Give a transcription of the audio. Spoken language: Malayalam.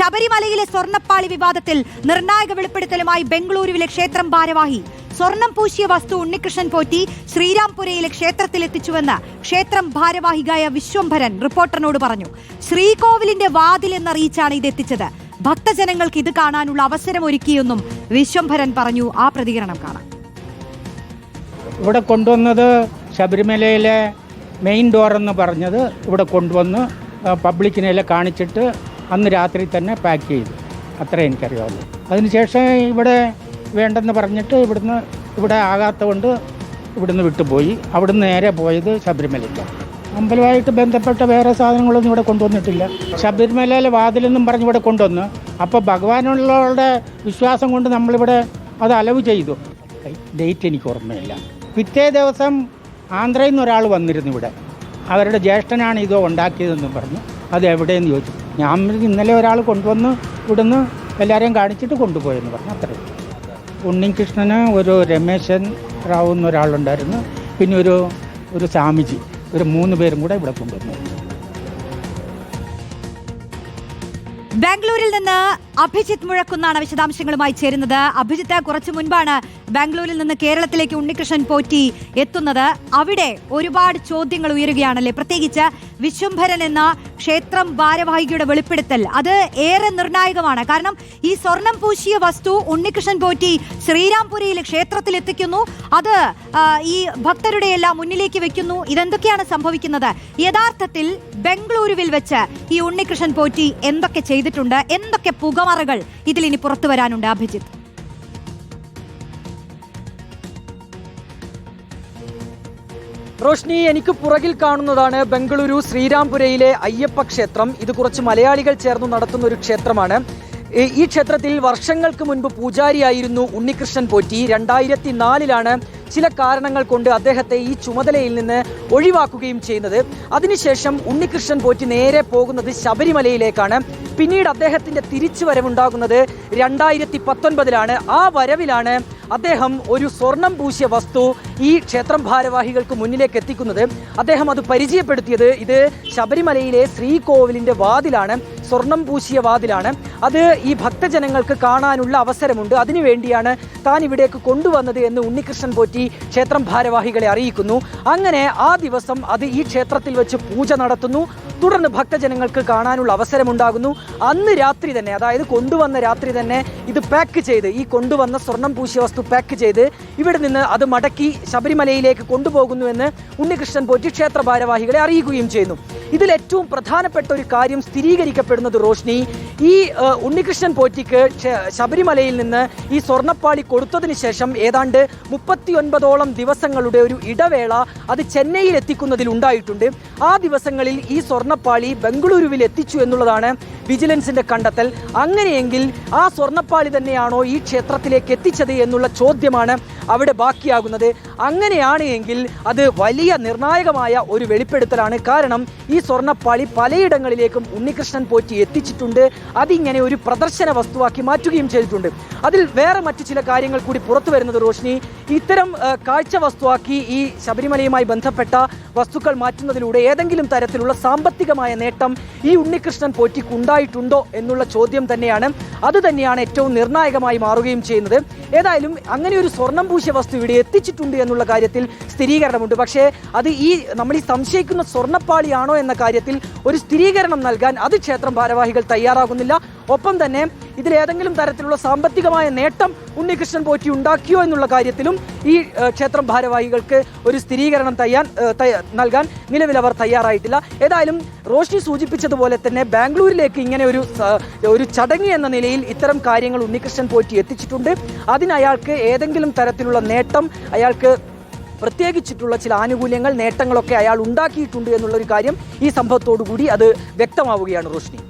ശബരിമലയിലെ സ്വർണപ്പാളി വിവാദത്തിൽ നിർണായക വെളിപ്പെടുത്തലുമായി ബംഗളൂരുവിലെ ക്ഷേത്രം ഭാരവാഹി. സ്വർണം പൂശിയ വസ്തു ഉണ്ണികൃഷ്ണൻ പോറ്റി ശ്രീരാംപുരയിലെ ക്ഷേത്രത്തിലെത്തിച്ചുവെന്ന് ക്ഷേത്രം ഭാരവാഹികായ വിശ്വംഭരൻ റിപ്പോർട്ടറിനോട് പറഞ്ഞു. ശ്രീകോവിലിന്റെ വാതിൽ എന്നറിയിച്ചാണ് ഇത് എത്തിച്ചത് ഭക്തജനങ്ങൾക്ക് ഇത് കാണാനുള്ള അവസരം ഒരുക്കിയെന്നും വിശ്വംഭരൻ പറഞ്ഞു. ആ പ്രതികരണം കാണാം. ഇവിടെ കൊണ്ടുവന്നത് ശബരിമലയിലെ മെയിൻ ഡോർ എന്ന് പറഞ്ഞത് ഇവിടെ കൊണ്ടുവന്ന് പബ്ലിക്കിനെല്ലാം കാണിച്ചിട്ട് അന്ന് രാത്രി തന്നെ പാക്ക് ചെയ്തു. അത്രേ എനിക്കറിയാവുള്ളൂ. അതിനുശേഷം ഇവിടെ വേണ്ടെന്ന് പറഞ്ഞിട്ട് ഇവിടുന്ന് ഇവിടെ ആകാത്ത കൊണ്ട് ഇവിടുന്ന് വിട്ടുപോയി. അവിടുന്ന് നേരെ പോയത് ശബരിമലയ്ക്ക്. അമ്പലമായിട്ട് ബന്ധപ്പെട്ട വേറെ സാധനങ്ങളൊന്നും ഇവിടെ കൊണ്ടുവന്നിട്ടില്ല. ശബരിമലയിലെ വാതിലെന്നും പറഞ്ഞ് ഇവിടെ കൊണ്ടുവന്ന്. അപ്പോൾ ഭഗവാനുള്ളവരുടെ വിശ്വാസം കൊണ്ട് നമ്മളിവിടെ അത് അലവ് ചെയ്തു. ഡേറ്റ് എനിക്ക് ഓർമ്മയില്ല. പിറ്റേ ദിവസം ആന്ധ്രയിൽ നിന്ന് ഒരാൾ വന്നിരുന്നു ഇവിടെ. അവരുടെ ജ്യേഷ്ഠനാണ് ഇതോ ഉണ്ടാക്കിയതെന്ന് പറഞ്ഞു അത് എവിടെയെന്ന് ചോദിച്ചു. ഞാൻ ഇന്നലെ ഒരാൾ കൊണ്ടുവന്ന് ഇവിടുന്ന് എല്ലാവരെയും കാണിച്ചിട്ട് കൊണ്ടുപോയെന്ന് പറഞ്ഞു. അത്രയും ഉണ്ണികൃഷ്ണന് ഒരു രമേശൻ റാവു എന്നൊരാളുണ്ടായിരുന്നു. പിന്നെ ഒരു ഒരു സ്വാമിജി ഒരു മൂന്ന് പേരും കൂടെ ഇവിടെ കൊണ്ടുവന്നു. ബാംഗ്ലൂരിൽ നിന്ന് അഭിജിത്ത് മുഴക്കുന്നാണ് വിശദാംശങ്ങളുമായി ചേരുന്നത്. അഭിജിത്ത് കുറച്ചു മുൻപാണ് ബാംഗ്ലൂരിൽ നിന്ന് കേരളത്തിലേക്ക് ഉണ്ണികൃഷ്ണൻ പോറ്റി എത്തുന്നത്. അവിടെ ഒരുപാട് ചോദ്യങ്ങൾ ഉയരുകയാണല്ലേ? പ്രത്യേകിച്ച് വിശ്വംഭരൻ എന്ന ക്ഷേത്രം ഭാരവാഹികയുടെ വെളിപ്പെടുത്തൽ. അത് ഏറെ നിർണായകമാണ്. കാരണം ഈ സ്വർണം പൂശിയ വസ്തു ഉണ്ണികൃഷ്ണൻ പോറ്റി ശ്രീരാംപുരിയിലെ ക്ഷേത്രത്തിൽ എത്തിക്കുന്നു. അത് ഈ ഭക്തരുടെ എല്ലാം മുന്നിലേക്ക് വെക്കുന്നു. ഇതെന്തൊക്കെയാണ് സംഭവിക്കുന്നത്? യഥാർത്ഥത്തിൽ ബംഗളൂരുവിൽ വെച്ച് ഈ ഉണ്ണികൃഷ്ണൻ പോറ്റി എന്തൊക്കെ ചെയ്തിട്ടുണ്ട്? എന്തൊക്കെ പുകമറകൾ ഇതിൽ ഇനി പുറത്തു വരാനുണ്ട് അഭിജിത്ത്. റോഷ്നി എനിക്ക് പുറകിൽ കാണുന്നതാണ് ബംഗളൂരു ശ്രീരാംപുരയിലെ അയ്യപ്പ ക്ഷേത്രം. ഇത് കുറച്ച് മലയാളികൾ ചേർന്ന് നടത്തുന്ന ഒരു ക്ഷേത്രമാണ്. ഈ ക്ഷേത്രത്തിൽ വർഷങ്ങൾക്ക് മുൻപ് പൂജാരിയായിരുന്നു ഉണ്ണികൃഷ്ണൻ പോറ്റി. രണ്ടായിരത്തി നാലിലാണ് ചില കാരണങ്ങൾ കൊണ്ട് അദ്ദേഹത്തെ ഈ ചുമതലയിൽ നിന്ന് ഒഴിവാക്കുകയും ചെയ്യുന്നത്. അതിനുശേഷം ഉണ്ണികൃഷ്ണൻ പോറ്റി നേരെ പോകുന്നത് ശബരിമലയിലേക്കാണ്. പിന്നീട് അദ്ദേഹത്തിന്റെ തിരിച്ചു വരവുണ്ടാകുന്നത് രണ്ടായിരത്തി പത്തൊൻപതിലാണ് ആ വരവിലാണ് അദ്ദേഹം ഒരു സ്വർണം പൂശിയ വസ്തു ഈ ക്ഷേത്രം ഭാരവാഹികൾക്ക് മുന്നിലേക്ക് എത്തിക്കുന്നത്. അദ്ദേഹം അത് പരിചയപ്പെടുത്തിയത് ഇത് ശബരിമലയിലെ ശ്രീകോവിലിന്റെ വാതിലാണ്. സ്വർണം പൂശിയ വാതിലാണ്. അത് ഈ ഭക്തജനങ്ങൾക്ക് കാണാനുള്ള അവസരമുണ്ട്. അതിനുവേണ്ടിയാണ് താൻ ഇവിടേക്ക് കൊണ്ടുവന്നത് എന്ന് ഉണ്ണികൃഷ്ണൻ പോറ്റി ക്ഷേത്രം ഭാരവാഹികളെ അറിയിക്കുന്നു. അങ്ങനെ ആ ദിവസം അത് ഈ ക്ഷേത്രത്തിൽ വെച്ച് പൂജ നടത്തുന്നു. തുടർന്ന് ഭക്തജനങ്ങൾക്ക് കാണാനുള്ള അവസരമുണ്ടാകുന്നു. അന്ന് രാത്രി തന്നെ അതായത് കൊണ്ടുവന്ന രാത്രി തന്നെ ഇത് പാക്ക് ചെയ്ത് ഈ കൊണ്ടുവന്ന സ്വർണം പൂശിയ വസ്തു പാക്ക് ചെയ്ത് ഇവിടെ നിന്ന് അത് മടക്കി ശബരിമലയിലേക്ക് കൊണ്ടുപോകുന്നുവെന്ന് ഉണ്ണികൃഷ്ണൻ പോറ്റി ക്ഷേത്ര ഭാരവാഹികളെ അറിയിക്കുകയും ചെയ്യുന്നു. ഇതിൽ ഏറ്റവും പ്രധാനപ്പെട്ട ഒരു കാര്യം സ്ഥിരീകരിക്കപ്പെടുന്നത് റോഷ്നി ഈ ഉണ്ണികൃഷ്ണൻ പോറ്റിക്ക് ശബരിമലയിൽ നിന്ന് ഈ സ്വർണപ്പാളി കൊടുത്തതിന് ശേഷം ഏതാണ്ട് മുപ്പത്തിയൊൻപതോളം ദിവസങ്ങളുടെ ഒരു ഇടവേള അത് ചെന്നൈയിൽ എത്തിക്കുന്നതിൽ ഉണ്ടായിട്ടുണ്ട്. ആ ദിവസങ്ങളിൽ ഈ സ്വർണപ്പാളി ബംഗളൂരുവിൽ എത്തിച്ചു എന്നുള്ളതാണ് വിജിലൻസിന്റെ കണ്ടെത്തൽ. അങ്ങനെയെങ്കിൽ ആ സ്വർണപ്പാളി തന്നെയാണോ ഈ ക്ഷേത്രത്തിലേക്ക് എത്തിച്ചത് എന്നുള്ള ചോദ്യമാണ് അവിടെ ബാക്കിയാകുന്നത്. അങ്ങനെയാണ് എങ്കിൽ അത് വലിയ നിർണായകമായ ഒരു വെളിപ്പെടുത്തലാണ്. കാരണം ഈ സ്വർണപ്പാളി പലയിടങ്ങളിലേക്കും ഉണ്ണികൃഷ്ണൻ പോറ്റി എത്തിച്ചിട്ടുണ്ട്. അതിങ്ങനെ ഒരു പ്രദർശന വസ്തുവാക്കി മാറ്റുകയും ചെയ്തിട്ടുണ്ട്. അതിൽ വേറെ മറ്റു ചില കാര്യങ്ങൾ കൂടി പുറത്തു വരുന്നത് റോഷിനി ഇത്തരം കാഴ്ച വസ്തുവാക്കി ഈ ശബരിമലയുമായി ബന്ധപ്പെട്ട വസ്തുക്കൾ മാറ്റുന്നതിലൂടെ ഏതെങ്കിലും തരത്തിലുള്ള സാമ്പത്തികമായ നേട്ടം ഈ ഉണ്ണികൃഷ്ണൻ പോറ്റിക്ക് ഉണ്ടായിട്ടുണ്ടോ എന്നുള്ള ചോദ്യം തന്നെയാണ്. അത് തന്നെയാണ് ഏറ്റവും നിർണായകമായി മാറുകയും ചെയ്യുന്നത്. ഏതായാലും അങ്ങനെ ഒരു സ്വർണം പൂശിയ വസ്തു ഇവിടെ എത്തിച്ചിട്ടുണ്ട് എന്നുള്ള കാര്യത്തിൽ സ്ഥിരീകരണമുണ്ട്. പക്ഷേ അത് ഈ നമ്മൾ ഈ സംശയിക്കുന്ന സ്വർണപ്പാളിയാണോ എന്ന കാര്യത്തിൽ ഒരു സ്ഥിരീകരണം നൽകാൻ അത് ക്ഷേത്രം ഭാരവാഹികൾ തയ്യാറാകുന്നില്ല. ഒപ്പം തന്നെ ഇതിലേതെങ്കിലും തരത്തിലുള്ള സാമ്പത്തികമായ നേട്ടം ഉണ്ണികൃഷ്ണൻ പോറ്റി ഉണ്ടാക്കിയോ എന്നുള്ള കാര്യത്തിലും ഈ ക്ഷേത്രം ഭാരവാഹികൾക്ക് ഒരു സ്ഥിരീകരണം തയ്യാൻ നൽകാൻ നിലവിൽ അവർ തയ്യാറായിട്ടില്ല. ഏതായാലും റോഷ്നി സൂചിപ്പിച്ചതുപോലെ തന്നെ ബാംഗ്ലൂരിലേക്ക് ഇങ്ങനെ ഒരു ഒരു ചടങ്ങ് എന്ന നിലയിൽ ഇത്തരം കാര്യങ്ങൾ ഉണ്ണികൃഷ്ണൻ പോറ്റി എത്തിച്ചിട്ടുണ്ട്. അതിന് അയാൾക്ക് ഏതെങ്കിലും തരത്തിലുള്ള നേട്ടം അയാൾക്ക് പ്രത്യേകിച്ചിട്ടുള്ള ചില ആനുകൂല്യങ്ങൾ നേട്ടങ്ങളൊക്കെ അയാൾ ഉണ്ടാക്കിയിട്ടുണ്ട് എന്നുള്ളൊരു കാര്യം ഈ സംഭവത്തോടു കൂടി അത് വ്യക്തമാവുകയാണ് റോഷ്നി.